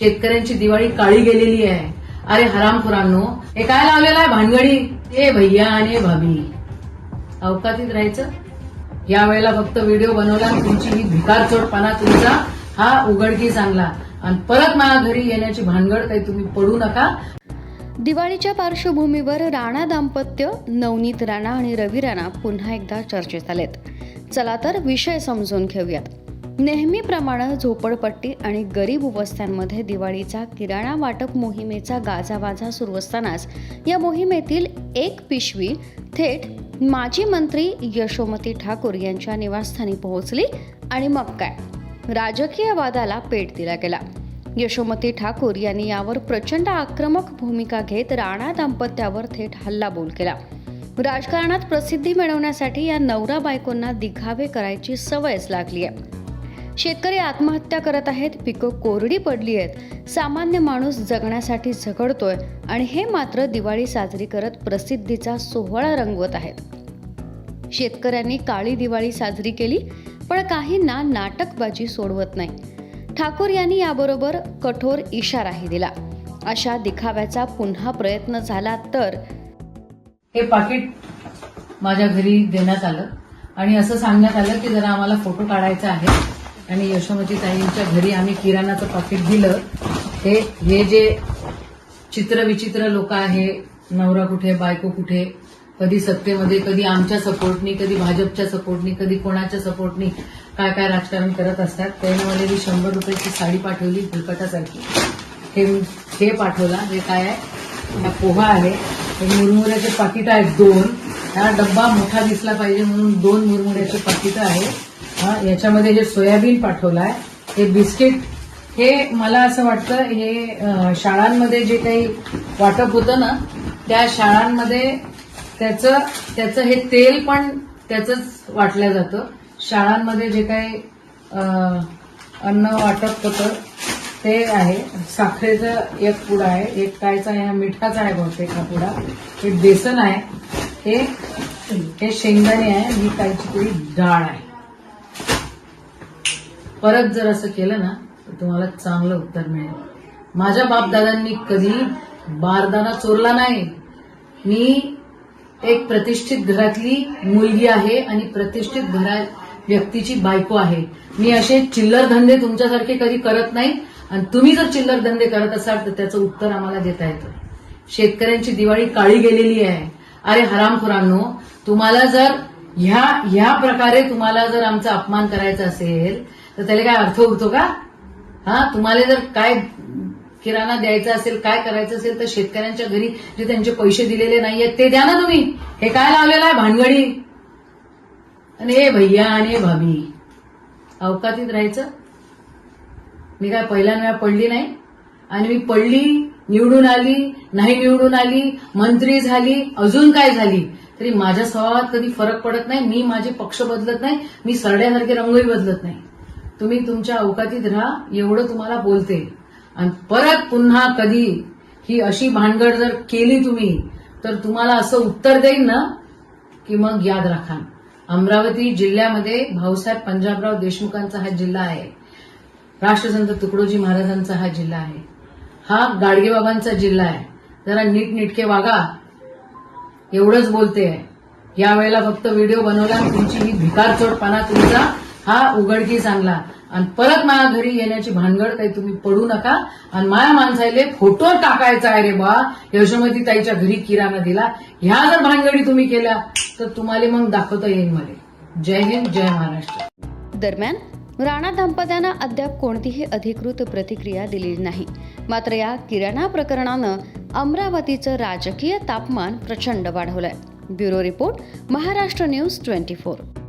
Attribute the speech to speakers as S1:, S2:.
S1: शेतकऱ्यांची दिवाळी काळी गेलेली आहे. अरे हरामखोरांनो हे काय लावलेलं आहे भानगडी? ए भैया आणि भाभी. अवकातीत राहायचं? या वेळेला फक्त व्हिडिओ बनवला आणि तुमची ही भिकारचोटपणा तुमचा हा उघडकीस आणला आणि परत माझ्या घरी येण्याची भानगड काही तुम्ही पडू नका.
S2: दिवाळीच्या पार्श्वभूमीवर राणा दाम्पत्य नवनीत राणा आणि रवी राणा पुन्हा एकदा चर्चेत आलेत. चला तर विषय समजून घेऊयात. नेहमीप्रमाणे झोपडपट्टी आणि गरीब उपस्थांमध्ये दिवाळीचा किराणा वाटप मोहिमेचा गाजावाजा सुरू असतानाच या मोहिमेतील एक पिशवी थेट माजी मंत्री यशोमती ठाकूर यांच्या निवासस्थानी पोहोचली आणि मग काय? राजकीय वादाला पेट दिला गेला. यशोमती ठाकूर यांनी यावर प्रचंड आक्रमक भूमिका घेत राणा दाम्पत्यावर थेट हल्लाबोल केला. राजकारणात प्रसिद्धी मिळवण्यासाठी या नवरा बायकोंना दिखावे करायची सवयच लागली आहे शेतकरी आत्महत्या करत आहेत पिकं कोरडी पडली आहेत. सामान्य माणूस जगण्यासाठी झगडतोय आणि हे मात्र दिवाळी साजरी करत प्रसिद्धीचा सोहळा रंगवत आहेत शेतकऱ्यांनी काळी दिवाळी साजरी केली पण काहींना नाटकबाजी सोडवत नाही. ठाकूर यांनी याबरोबर कठोर इशाराही दिला. अशा दिखाव्याचा पुन्हा प्रयत्न झाला तर
S1: हे पाकिट माझ्या घरी देण्यात आलं आणि असं सांगण्यात आलं की जरा आम्हाला फोटो काढायचा आहे. आणि यशोमती ताईंच्या घरी आम्ही किराणाचं पाकिट दिलं. हे हे जे चित्रविचित्र लोक आहे नवरा कुठे बायको कुठे कधी सत्तेमध्ये कधी आमच्या सपोर्टनी कधी भाजपच्या सपोर्टनी कधी कोणाच्या सपोर्टनी काय काय राजकारण करत असतात त्याने मला ही शंभर रुपयाची साडी पाठवली फुलकटासारखी. हे हे पाठवला हे काय आहे? हा पोहा आहे. हे मुरमुऱ्याचे पाकिटं आहेत दोन. हा डब्बा मोठा दिसला पाहिजे म्हणून दोन मुरमुऱ्याचे पाकिटं आहे याच्यामध्ये जे सोयाबीन पाठवलं आहे हे बिस्किट हे मला असं वाटतं हे शाळांमध्ये जे काही वाटप होतं ना त्या शाळांमध्ये त्याचं त्याचं हे तेल पण त्याचंच वाटलं जातं. शाळांमध्ये जे काही अन्न वाटप होतं ते आहे. साखरेचं एक पुडा आहे एक कायचा आहे हा मिठाचा आहे बहुतेक हा पुडा. हे बेसन आहे हे हे शेंगदाणे आहे ही कायची थोडी डाळ आहे. परत जर असं केलं ना तर तुम्हाला चांगलं उत्तर मिळेल. माझ्या बापदादांनी कधी बारदाना चोरला नाही. मी एक प्रतिष्ठित घरातली मुलगी आहे आणि प्रतिष्ठित घरा व्यक्तीची बायको आहे. मी असे चिल्लर धंदे तुमच्यासारखे कधी करत नाही. आणि तुम्ही जर चिल्लर धंदे करत असाल तर त्याचं उत्तर आम्हाला देता येतं. शेतकऱ्यांची दिवाळी काळी गेलेली आहे. अरे हरामखोरांनो तुम्हाला जर ह्या ह्या प्रकारे तुम्हाला जर आमचा अपमान करायचा असेल तर त्याला काय अर्थ उरतो का? हा तुम्हाला जर काय किराणा द्यायचा असेल काय करायचं असेल तर शेतकऱ्यांच्या घरी जे त्यांचे पैसे दिलेले नाहीयेत ते द्या ना तुम्ही. हे काय लावलेलं आहे? भानगडी. आणि हे भैया आणि हे भाभी. अवकातीत राहायचं. मी काय पहिल्यांदा पडली नाही? आणि मी पडली निवडून आली नाही निवडून आली मंत्री झाली अजून काय झाली? तरी माझ्या स्वभावात कधी फरक पडत नाही. मी माझे पक्ष बदलत नाही. मी सरड्यासारखे रंगही बदलत नाही. तुम्ही तुमच्या अवकातीत राहा एवढं तुम्हाला बोलते. आणि परत पुन्हा कधी ही अशी भानगड जर केली तुम्ही तर तुम्हाला असं उत्तर देईन ना की मग याद राखा. अमरावती जिल्ह्यामध्ये भाऊसाहेब पंजाबराव देशमुखांचा हा जिल्हा आहे. राष्ट्रसंत तुकडोजी महाराजांचा हा जिल्हा आहे. हा गाडगेबाबांचा जिल्हा आहे. जरा नीटनिटके वागा. एवढंच बोलते आहे. या वेळेला फक्त व्हिडिओ बनवला आणि तुमची ही भिकारचोटपणा तुमचा हा उघडकीस आणला आणि परत माझ्या घरी येण्याची भानगड काही तुम्ही पडू नका. आणि माया माणसाले फोटो टाकायचा आहे रे बा. यशोमती ताईच्या घरी किराणा दिला. ह्या जर भानगडी तुम्ही केल्या तर तुम्हाला मग दाखवता येईल मला. जय हिंद जय महाराष्ट्र.
S2: दरम्यान राणा दाम्पत्यानं अद्याप कोणतीही अधिकृत प्रतिक्रिया दिली नाही. मात्र या किराणा प्रकरणानं अमरावतीचं राजकीय तापमान प्रचंड वाढवलंय. Bureau report Maharashtra news twenty four.